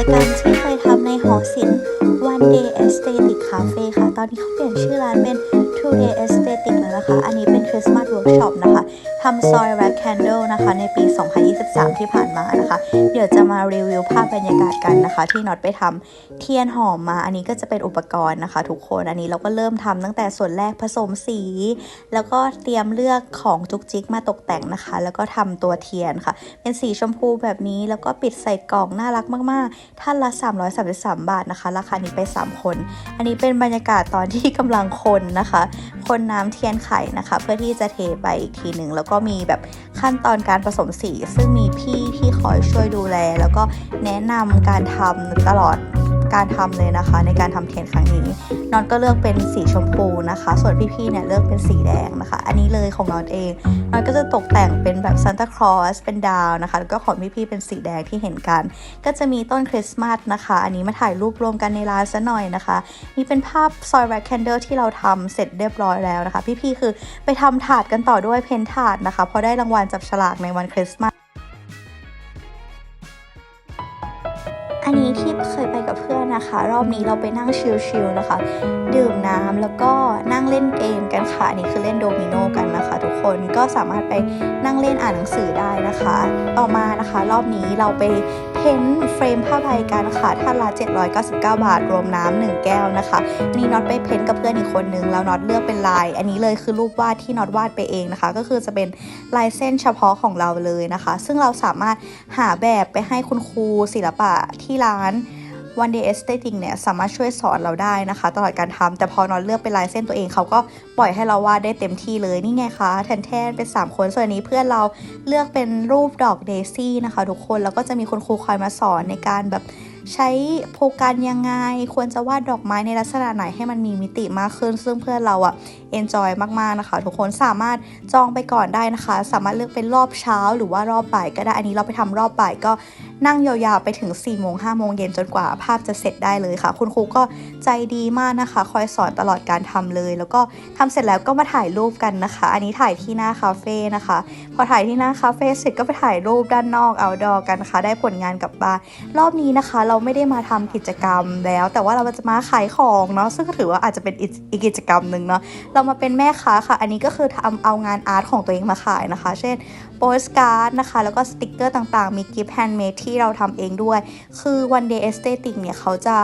จกรรมที่เคยทำในหอศิลป์ One Day Aesthetic Cafe ค่ะ ตอนนี้เขาเปลี่ยนชื่อร้านเป็น Two Day Aesthetic แล้วนะคะ อันนี้เป็น Christmas Workshop นะคะ ทำ Soy Wrap Candle นะคะ ในปี 2023 ที่ผ่านมานะคะ เดี๋ยวจะมารีวิวภาพบรรยากาศกันนะคะ ที่น็อตไปทำเทียนหอมมา อันนี้ก็จะเป็นอุปกรณ์นะคะ ทุกคน อันนี้เราก็เริ่มทำตั้งแต่ส่วนแรกผสมสี แล้วก็เตรียมเลือกของจุกจิกมาตกแต่งนะคะ แล้วก็ทำตัวเทียนค่ะ เป็นสีชมพูแบบนี้แล้วก็ปิดใส่กล่องน่ารักมากๆ ท่านละ 333 บาทนะคะ ราคานี้ไป 3 คน อันนี้เป็นบรรยากาศตอนที่กำลังคนนะคะ คนน้ำเทียนไข่นะคะ เพื่อที่จะเทไปอีกทีหนึ่งแล้วก็มีแบบขั้นตอนการผสมสี ซึ่งมีพี่ที่คอยช่วยดูแล แล้วก็แนะนำการทำตลอด การทำเลยนะคะ ในการทำเทนครั้งนี้นอนก็เลือกเป็นสีชมพูนะคะ ส่วนพี่ๆเนี่ยเลือกเป็นสีแดงนะคะ อันนี้เลยของนอนเองนอนก็จะตกแต่งเป็นแบบซานตาคลอสเป็นดาวนะคะแล้วก็ของพี่ๆเป็นสีแดงที่เห็นกัน ก็จะมีต้นคริสต์มาสนะคะ อันนี้มาถ่ายรูปรวมกันในร้านซะหน่อยนะคะ นี่เป็นภาพซอยแร็คแคนเดลที่เราทำเสร็จเรียบร้อยแล้วนะคะ พี่ๆคือไปทำถาดกันต่อด้วยเพนถาดนะคะเพราะได้รางวัลจับฉลากในวันคริสต์มาส อันนี้ที่เคยไปกับเพื่อนนะคะ รอบนี้เราไปนั่งชิลๆนะคะ ดื่มน้ำแล้วก็นั่งเล่นเกมกันค่ะอันนี่คือเล่นโดมิโนกันนะคะ ทุกคนก็สามารถไปนั่งเล่นอ่านหนังสือได้นะคะ ต่อมานะคะ รอบนี้เราไปเพ้นท์เฟรมผ้าใบกันค่ะท่านละ799 บาท รวมน้ำหนึ่งแก้วนะคะอันนี้น็อตไปเพ้นท์กับเพื่อนอีกคนนึงแล้วน็อตเลือกเป็นลาย อันนี้เลยคือรูปวาดที่น็อตวาดไปเองนะคะ ก็คือจะเป็นลายเส้นเฉพาะของเราเลยนะคะ ซึ่งเราสามารถหาแบบไปให้คุณครูศิลปะที่ร้าน One Day Aesthetic เนี่ยสามารถช่วยสอนเราได้นะคะ ตลอดการทำแต่พอนอนเลือกเป็นลายเส้นตัวเองเขาก็ปล่อยให้เราวาดได้เต็มที่เลยนี่ไงคะแทนแทนเป็น 3 คนส่วนนี้เพื่อนเราเลือกเป็นรูปดอกเดซี่นะคะทุกคนแล้วก็จะมีคุณครูคอยมาสอนในการแบบใช้โพกันยังไง ควรจะวาดดอกไม้ในลักษณะไหนให้มันมีมิติมากขึ้น ซึ่งเพื่อนเราอะเอนจอยมากๆนะคะ ทุกคนสามารถจองไปก่อนได้นะคะ สามารถเลือกเป็นรอบเช้าหรือว่ารอบบ่ายก็ได้ อันนี้เราไปทำรอบบ่ายก็ นั่งยาวๆไปถึง4ี่โมงห้าโมงเย็นจนกว่าภาพจะเสร็จได้เลยค่ะ คุณครูก็ใจดีมากนะคะ คอยสอนตลอดการทำเลย แล้วก็ทำเสร็จแล้วก็มาถ่ายรูปกันนะคะ อันนี้ถ่ายที่หน้าคาเฟ่นะคะ พอถ่ายที่หน้าคาเฟ่เสร็จก็ไปถ่ายรูปด้านนอกเอาดอกันนะคะได้ผลงานกลับบ้ารอบนี้นะคะ เราไม่ได้มาทำกิจกรรมแล้ว แต่ว่าเราจะมาขายของเนาะซึ่งก็ถือว่าอาจจะเป็นอีกกิจกรรมหนึ่งเนาะเรามาเป็นแม่ค้าค่ะ อันนี้ก็คือทำเอางานอาร์ตของตัวเองมาขายนะคะ เช่นโปสการ์ดนะคะ แล้วก็สติกเกอร์ต่างๆ มีกิฟต์แฮนด์เมดที่ที่เราทำเองด้วย คือ One Day Aesthetic เนี่ยเขาจะ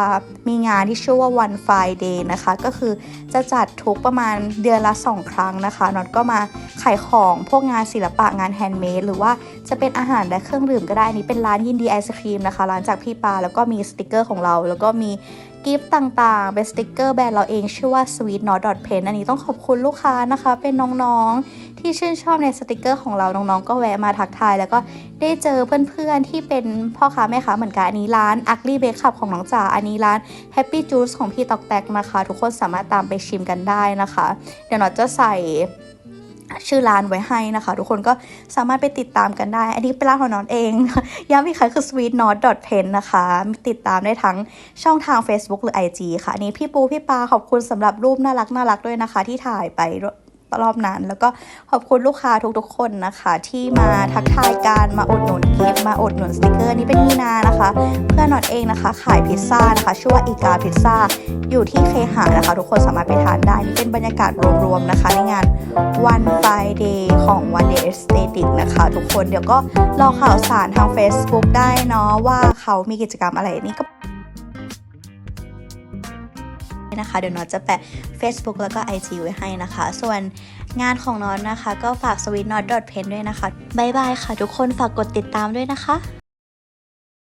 มีงานที่ชื่อว่า One Friday นะคะ ก็คือจะจัดทุกประมาณเดือนละ 2 ครั้งนะคะน็อตก็มาขายของพวกงานศิลปะงานแฮนด์เมดหรือว่าจะเป็นอาหารและเครื่องดื่มก็ได้อันนี้เป็นร้านยินดีไอศครีมนะคะร้านจากพี่ปาแล้วก็มีสติกเกอร์ของเรา แล้วก็มี กิฟต์ต่างๆ เป็นสติกเกอร์แบรนด์เราเองชื่อว่า Sweet Not Dot Pen อันนี้ต้องขอบคุณลูกค้านะคะ เป็นน้องๆ ที่ชื่นชอบในสติกเกอร์ของเราน้องๆ ก็แวะมาทักทาย แล้วก็ได้เจอเพื่อนๆ ที่เป็นพ่อค้าแม่ค้าเหมือนกัน อันนี้ร้าน Ugly Bake Cup ของน้องจ๋าอันนี้ร้าน Happy Juice ของพี่ตอกแตกนะคะ ทุกคนสามารถตามไปชิมกันได้นะคะ เดี๋ยวหนอจะใส่ ชื่อร้านไว้ให้นะคะ ทุกคนก็สามารถไปติดตามกันได้ อันนี้เป็นร้านของนอนเอง ย้ำอีกครั้งคือ sweet not pen นะคะติดตามได้ทั้งช่องทาง Facebook หรือ IG ค่ะอันนี้พี่ปูพี่ปาขอบคุณสำหรับรูปน่ารักน่ารักด้วยนะคะ ที่ถ่ายไป รอบนั้น แล้วก็ขอบคุณลูกค้าทุกๆ คนนะคะ ที่มาทักทายการมาอดหนุนกิฟต์มาอดหนุนสติกเกอร์นี้เป็นมีนานะคะ เพื่อนนอตเองนะคะ ขายพิซซ่านะคะ ชื่อว่าอีกาพิซซ่าอยู่ที่เคหะนะคะ ทุกคนสามารถไปทานได้นี่เป็นบรรยากาศรวมๆนะคะ ในงาน One Friday ของ One Day Aesthetic นะคะ ทุกคนเดี๋ยวก็รอข่าวสารทาง Facebook ได้เนาะว่าเขามีกิจกรรมอะไรนี่ก็ นะคะ เดี๋ยวนอตจะแปะ Facebook แล้วก็ IG ไว้ให้นะคะ ส่วนงานของนอตนะคะ ก็ฝาก sweet not pen ด้วยนะคะ บ๊ายบายค่ะ ทุกคนฝากกดติดตามด้วยนะคะ